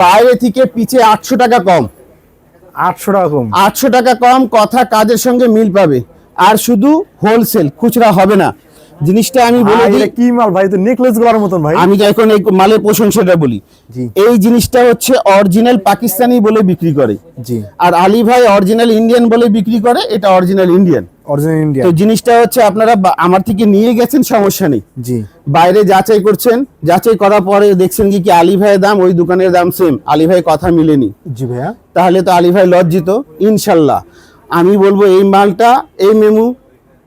বাইরে থেকে পিছে আটশো টাকা কম। আটশো টাকা কম। আটশো টাকা কম কথা কাজের সঙ্গে মিল পাবে। আর শুধু হোলসেল খুচরা হবে না। জিনিসটা আমি বলে দিই কি মাল ভাই? তো নেকলেসগুলার মতন ভাই। আমি এখন এই মালের প্রশংসাটা বলি। এই জিনিসটা হচ্ছে অরিজিনাল পাকিস্তানি বলে বিক্রি করে। জি। আর আলী ভাই অরিজিনাল ইন্ডিয়ান বলে বিক্রি করে এটা অরিজিনাল ইন্ডিয়ান অরিজিনাল ইন্ডিয়া তো জিনিসটা হচ্ছে আপনারা আমার থেকে নিয়ে গেছেন সমস্যা নেই। জি। বাইরে যাচাই করছেন যাচাই করার পরে দেখছেন কি কি আলী ভাইয়ের দাম ওই দোকানের দাম সেম আলী ভাই কথা মিলেনি। জি ভাইয়া। তাহলে তো আলী ভাই লজ্জিত ইনশাল্লাহ। আমি বলব এই মালটা এই মেমু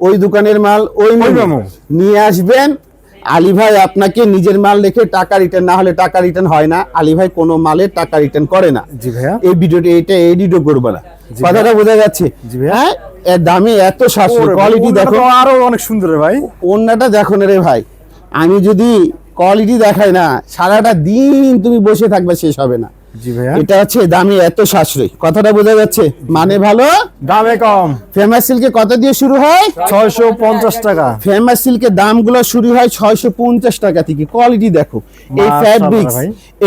ওই দোকানের মাল ওই। নিয়ে আসবেন। আলী ভাই আপনাকে নিজের মাল রেখে টাকা রিটার্ন না হলে টাকা রিটার্ন হয় না। আলী ভাই কোনো মালের টাকা রিটার্ন করে না। জি ভাইয়া। এই ভিডিওটা এটা এডিটও করবে না। কথাটা বোঝা যাচ্ছে। জি ভাইয়া। হ্যাঁ? এর দামে এত সাশ্রয় কোয়ালিটি দেখো। আরও অনেক সুন্দর রে ভাই। অন্যটা দেখো না রে ভাই। আমি যদি কোয়ালিটি দেখাই না সারাটা দিন তুমি বসে থাকবে শেষ হবে না। এটা হচ্ছে দামি এত সাশ্রয়। কথাটা বোঝা যাচ্ছে? মানে ভালো? দামে কম। ফেমাস সিল্কে কত দিয়ে শুরু হয়? ছয়শো পঞ্চাশ টাকা। ফেমাস সিল্কের দামগুলো শুরু হয় ছয়শো পঞ্চাশ টাকা থেকে। কোয়ালিটি দেখো। এই ফ্যাব্রিক্স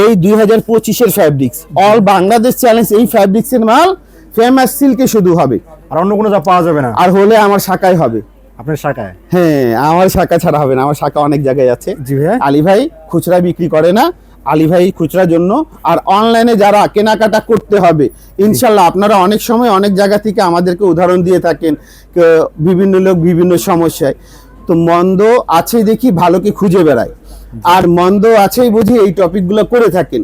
এই দুই হাজার পঁচিশের ফ্যাব্রিক্স অল বাংলাদেশ চ্যালেঞ্জ এই ফ্যাব্রিক্স এর মাল ফেমাস সিল্কে শুধু হবে। আর অন্য কোনো যা পাওয়া যাবে না। আর হলে আমার শাখায় হবে। আপনার শাখায়? হ্যাঁ আমার শাখা ছাড়া হবে না। আমার শাখা অনেক জায়গায় আছে। জি ভাইয়া। আলী ভাই খুচরা বিক্রি করে না। আলী ভাই খুচরার জন্য। আর অনলাইনে যারা কেনাকাটা করতে হবে, ইনশাল্লাহ আপনারা অনেক সময় অনেক জায়গা থেকে আমাদেরকে উদাহরণ দিয়ে থাকেন বিভিন্ন লোক বিভিন্ন সমস্যায়। তো মন্দ আছে দেখি ভালোকে খুঁজে বেড়ায়। আর মন্দ আছেই বুঝি এই টপিকগুলো করে থাকেন।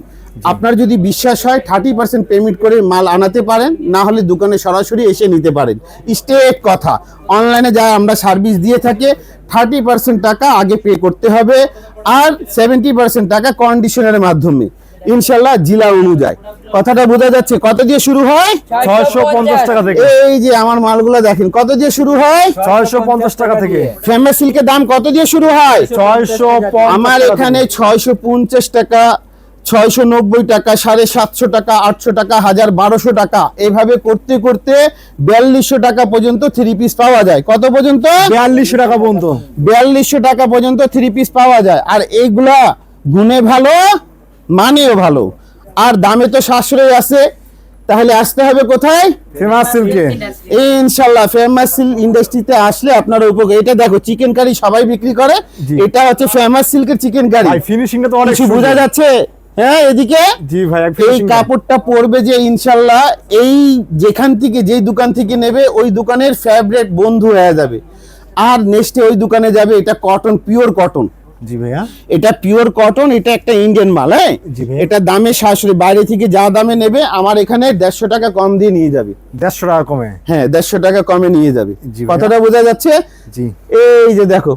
আপনার যদি বিশ্বাস হয় থার্টি পার্সেন্ট পেমেন্ট করে মাল আনাতে পারেন না হলে দোকানে সরাসরি এসে নিতে পারেন। স্টেট কথা। অনলাইনে যা আমরা সার্ভিস দিয়ে থাকি থার্টি পার্সেন্ট টাকা আগে পে করতে হবে আর সেভেন্টি পার্সেন্ট টাকা কন্ডিশনের মাধ্যমে। ইনশাল্লাহ জেলা অনুযায়ী। কথাটা বোঝা যাচ্ছে কত দিয়ে শুরু হয়? ছয়শো পঞ্চাশ টাকা থেকে। এই যে আমার মালগুলো দেখেন কত দিয়ে শুরু হয়? ছয়শো পঞ্চাশ টাকা থেকে। ফেমাস সিল্কের দাম কত দিয়ে শুরু হয়? ছয়শো আমার এখানে ছয়শো পঞ্চাশ টাকা ছয়শো নব্বই টাকা সাড়ে সাতশো টাকা আটশো টাকা হাজার বারোশো টাকা। এভাবে করতে করতে বিয়াল্লিশশো টাকা পর্যন্ত থ্রি পিস পাওয়া যায়। কত পর্যন্ত? বিয়াল্লিশশো টাকা পর্যন্ত। বিয়াল্লিশশো টাকা পর্যন্ত থ্রি পিস পাওয়া যায়। আর এইগুলা গুণে ভালো মানেও ভালো। আর দামে তো সাশ্রয় আছে। তাহলে আসতে হবে কোথায়? ফেমাস সিল্কে। এই ইনশাল্লাহ ফেমাস সিল্ক ইন্ডাস্ট্রিতে আসলে আপনারা উপকার এটা দেখো চিকেন কারি সবাই বিক্রি করে। এটা হচ্ছে ফেমাস সিল্কের চিকেন কারি ফিনিশিংটা তো অনেক বোঝা যাচ্ছে? হ্যাঁ এদিকে জি ভাই এই কাপড়টা পরবে যে ইনশাল্লাহ এই যেখান থেকে যেই দোকান থেকে নেবে ওই দোকানের ফেভারিট বন্ধু হয়ে যাবে। আর নেক্সটে ওই দোকানে যাবে এটা কটন পিওর কটন জি ভাইয়া। এটা পিওর কটন এটা একটা ইন্ডিয়ান মাল হ্যাঁ? এটা দামে সাশ্রয় বাইরে থেকে যা দামে নেবে আমার এখানে দেড়শো টাকা কম দিয়ে নিয়ে যাবে। দেড়শো টাকা কমে? হ্যাঁ দেড়শো টাকা কমে নিয়ে যাবে। কথাটা বোঝা যাচ্ছে? জি। এই যে দেখো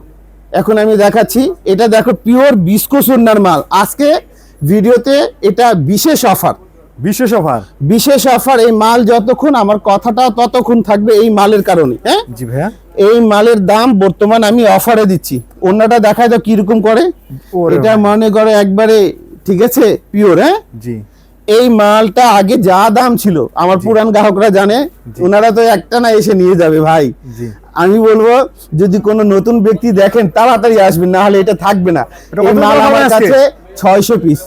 এখন আমি দেখাচ্ছি এটা দেখো পিওর বিস্কো সুন্নার মাল। আজকে ভিডিওতে এটা বিশেষ অফার বিশেষ অফার বিশেষ অফার এই মাল যতক্ষণ আমার কথাটা ততক্ষণ থাকবে এই মালের কারণে হ্যাঁ? জি ভাইয়া। এই মালের দাম বর্তমান আমি অফারে দিচ্ছি। অন্যটা দেখায় তো কীরকম করে? এটা মনে করে একবারে ঠিক আছে? পিওর হ্যাঁ? জি। এই মালটা আগে যা দাম ছিল আমার পুরান গ্রাহকরা জানে ওনারা তো একটা না এসে নিয়ে যাবে ভাই। আমি বলব যদি কোনো নতুন ব্যক্তি দেখেন তাড়াতাড়ি আসবেন না হলে এটা থাকবে না। এই মাল আমার কাছে ছয়শো পিস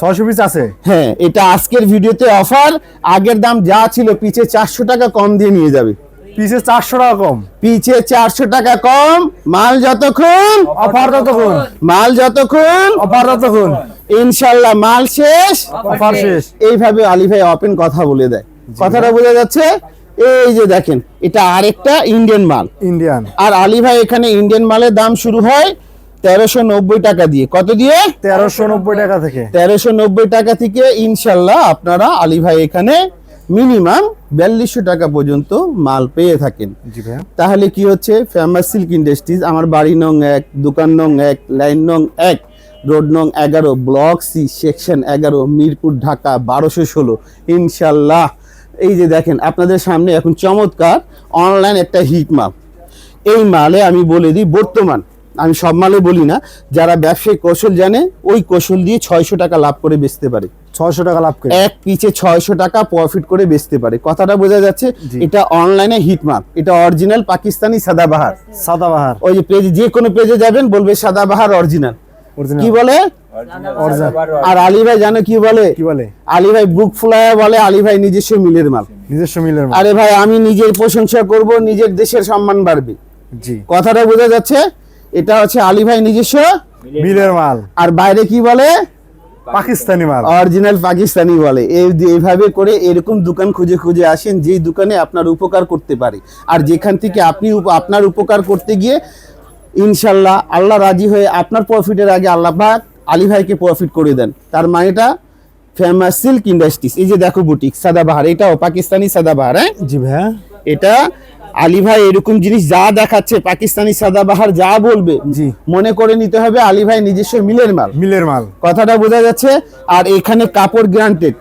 ছয়শো পিস আছে? হ্যাঁ এটা আজকের ভিডিওতে অফার আগের দাম যা ছিল পিছে চারশো টাকা কম দিয়ে নিয়ে যাবে। পিসে চারশো টাকা কম? পিছে চারশো টাকা কম। মাল যতক্ষণ? অফার ততক্ষণ। মাল যতক্ষণ? অফার ততক্ষণ। ইনশাল্লাহ মাল শেষ। অফার শেষ। এইভাবে আলী ভাই ওপেন কথা বলে দেয়। কথাটা বোঝা যাচ্ছে? এই যে দেখেন এটা আরেকটা ইন্ডিয়ান মাল। ইন্ডিয়ান আর আলী ভাই এখানে ইন্ডিয়ান মালের দাম শুরু হয় তেরোশো নব্বই টাকা দিয়ে। কত দিয়ে? তেরোশো নব্বই টাকা থেকে। তেরোশো নব্বই টাকা থেকে ইনশাল্লাহ আপনারা আলী ভাই এখানে মিনিমাম বিয়াল্লিশশো টাকা পর্যন্ত মাল পেয়ে থাকেন। তাহলে কি হচ্ছে? ফেমাস সিল্ক ইন্ডাস্ট্রিজ আমার বাড়ি নং এক দোকান নং এক লাইন নং এক রোড নং এগারো ব্লক সি সেকশন এগারো মিরপুর ঢাকা বারোশো ষোলো। ইনশাল্লাহ। এই যে দেখেন আপনাদের সামনে এখন চমৎকার অনলাইন একটা হিট মাল এই মালে আমি বলে দিই বর্তমান। আমি সব মালে বলি না যারা ব্যবসায়িক কৌশল জানে ওই কৌশল দিয়ে ছয়শো টাকা লাভ করে বেচতে পারে। ছয়শো টাকা লাভ করে? এক পিছে ছয়শো টাকা প্রফিট করে বেচতে পারে। কথাটা বোঝা যাচ্ছে এটা অনলাইনে হিট মার্ক এটা অরিজিনাল পাকিস্তানি সাদাবাহার। সাদাবাহার। ওই যে পেজে যে কোনো পেজে যাবেন বলবে সাদাবাহার অরিজিনাল কি বলে? আর আলী ভাই জানো কি বলে? কি বলে? আলী ভাই বুক ফুলায় বলে আলী ভাই নিজস্ব মিলের মাল। নিজস্ব মিলের মাল। আরে ভাই আমি নিজের প্রশংসা করব নিজের দেশের সম্মান বাড়বে। জি। কথাটা বোঝা যাচ্ছে? এটা হচ্ছে আলী ভাই নিজস্ব? মিলের মাল। আর বাইরে কি বলে? পাকিস্তানি মাল। অরিজিনাল পাকিস্তানি বলে। এইভাবে করে এরকম দোকান খুঁজে খুঁজে আসেন যেই দোকানে আপনার উপকার করতে পারে। আর যেখান থেকে আপনি আপনার উপকার করতে গিয়ে ইনশাল্লাহ আল্লাহ রাজি হয়ে আপনার প্রফিটের আগে আল্লাহ পাক আলী ভাইকে প্রফিট করে দেন। তার মানেটা ফেমাস সিল্ক ইন্ডাস্ট্রিজ এই যে দেখো বুটিক সাদাবাহার এটাও পাকিস্তানি সাদাবাহার হ্যাঁ? জি ভাইয়া। এটা আলী ভাই এরকম জিনিস যা দেখাচ্ছে পাকিস্তানি সাদাবাহার যা বলবে জি। মনে করে নিতে হবে আলী ভাই নিজস্ব মিলের মাল। মিলের মাল। কথাটা বোঝা যাচ্ছে আর এখানে কাপড় গ্রান্টেড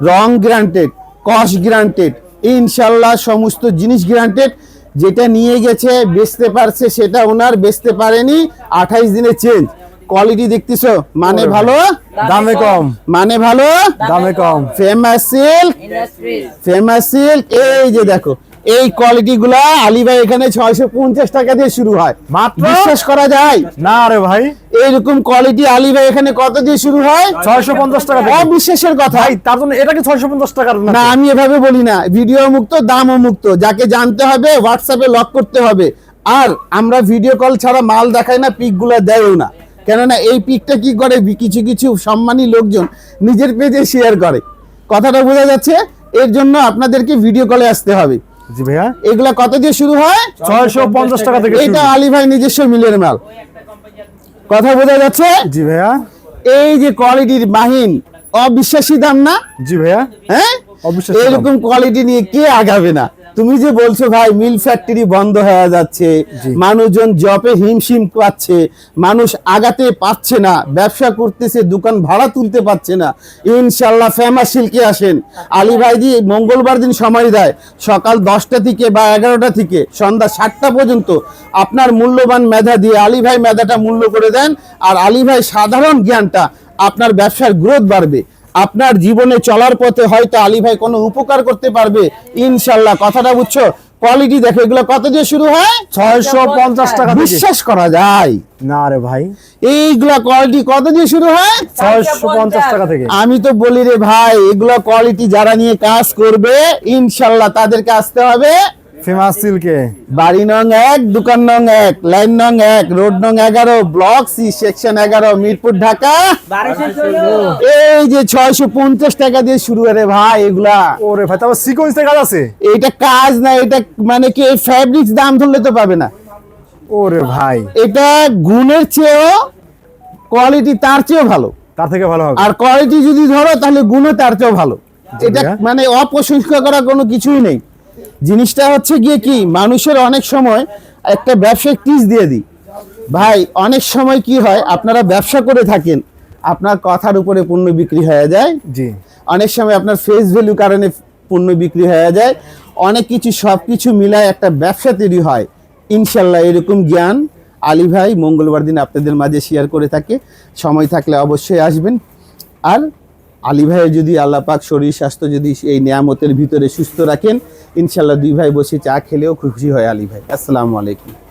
রং গ্রান্টেড কস্ট গ্রান্টেড ইনশাল্লাহ সমস্ত জিনিস গ্রান্টেড যেটা নিয়ে গেছে বেচতে পারছে সেটা ওনার বেচতে পারেনি আঠাইশ দিনে চেঞ্জ কোয়ালিটি দেখতেছো? মানে ভালো? দামে কম। মানে ভালো? দামে কম। Famous silk industries famous silk এই যে দেখো এই কোয়ালিটি গুলা আলিভাই এখানে ছয়শো পঞ্চাশ টাকা দিয়ে শুরু হয়। মাত্র? বিশ্বাস করা যায়? না রে ভাই। এইরকম কোয়ালিটি আলিভাই এখানে কত দিয়ে শুরু হয়? ছয়শো পঞ্চাশ টাকা। অবিশ্বাসের কথা। তার জন্য এটা কি ছয়শো পঞ্চাশ টাকার না না আমি এভাবে বলি না। ভিডিও মুক্ত দামও মুক্ত। যাকে জানতে হবে হোয়াটসঅ্যাপে লক করতে হবে। আর আমরা ভিডিও কল ছাড়া মাল দেখাই না পিকগুলো দেয়ও না। কেননা এই পিকটা কি করে? কিছু কিছু সম্মানী লোকজন নিজের পেজে শেয়ার করে। কথাটা বোঝা যাচ্ছে? এর জন্য আপনাদেরকে ভিডিও কলে আসতে হবে। জি ভাইয়া? এগুলা কত দিয়ে শুরু হয়? ছয়শো পঞ্চাশ টাকা থেকে এটা আলী ভাই নিজস্ব মিলের মাল। কথা বোঝা যাচ্ছে? জি ভাইয়া। এই যে কোয়ালিটির বাহিন অবিশ্বাসী দাম না? জি ভাইয়া। হ্যাঁ? এরকম কোয়ালিটি নিয়ে কে আগাবে না? তুমি যে বলছো ভাই মিল ফ্যাক্টরি বন্ধ হয়ে যাচ্ছে মানুষজন জবে হিমশিম পাচ্ছে মানুষ আগাতে পারছে না ব্যবসা করতেছে দোকান ভাড়া তুলতে পারছে না। ইনশাল্লাহ ফেমাস সিল্কে আসেন। আলী ভাই দি মঙ্গলবার দিন সময় দেয় সকাল দশটা থেকে বা এগারোটা থেকে সন্ধ্যা সাতটা পর্যন্ত। আপনার মূল্যবান মেধা দিয়ে আলী ভাই মেধাটা মূল্য করে দেন আর আলী ভাই সাধারণ জ্ঞানটা আপনার ব্যবসার গ্রোথ বাড়বে। আপনার জীবনে চলার পথে হয়তো আলী ভাই কোনো উপকার করতে পারবে ইনশাল্লাহ। কথাটা বুঝছ? কোয়ালিটি দেখো এগুলো কত দিয়ে শুরু হয়? ছয়শো পঞ্চাশ টাকা বিশ্বাস করা যায়। না রে ভাই। এইগুলা কোয়ালিটি কত দিয়ে শুরু হয়? ছয়শো পঞ্চাশ টাকা থেকে। আমি তো বলি রে ভাই এগুলা কোয়ালিটি যারা নিয়ে কাজ করবে ইনশাল্লাহ তাদেরকে আসতে হবে। ফেমাস সিল্কে বাড়ি নং এক দোকান নং এক লাইন নং এক রোড নং এগারো ব্লক সি সেকশন এগারো মিরপুর ঢাকা। এই যে ছয়শো পঞ্চাশ টাকা দিয়ে শুরু রে ভাই এগুলা। ওরে ভাই তারপর সিকোয়েন্স কাজ আছে এটা কাজ না এটা মানে কি ফ্যাব্রিক্স দাম ধরলে তো পাবে না। ওরে ভাই। এটা গুণের চেয়েও কোয়ালিটি তার চেয়েও ভালো। তার থেকে ভালো হবে। আর কোয়ালিটি যদি ধরো তাহলে গুণও তার চেয়েও ভালো। এটা মানে অপ্রশংসা করা কোনো কিছুই নেই। জিনিসটা হচ্ছে গিয়ে কি মানুষের অনেক সময় একটা ব্যবসায় টিজ দিয়ে দিই। ভাই অনেক সময় কি হয় আপনারা ব্যবসা করে থাকেন আপনার কথার উপরে পণ্য বিক্রি হয়ে যায়। জি। অনেক সময় আপনার ফেস ভ্যালু কারণে পণ্য বিক্রি হয়ে যায়। অনেক কিছু সব কিছু মিলায় একটা ব্যবসা তৈরি হয়। ইনশাল্লাহ এরকম জ্ঞান আলী ভাই মঙ্গলবার দিন আপনাদের মাঝে শেয়ার করে থাকে। সময় থাকলে অবশ্যই আসবেন। আর আলী ভাইয়ের যদি আল্লাহ পাক শরীর, স্বাস্থ্য যদি এই নিয়ামতের ভিতরে সুস্থ রাখেন ইনশাল্লাহ দুই ভাই বসে চা খেলেও খুশি হয় আলী ভাই। আসসালামু আলাইকুম।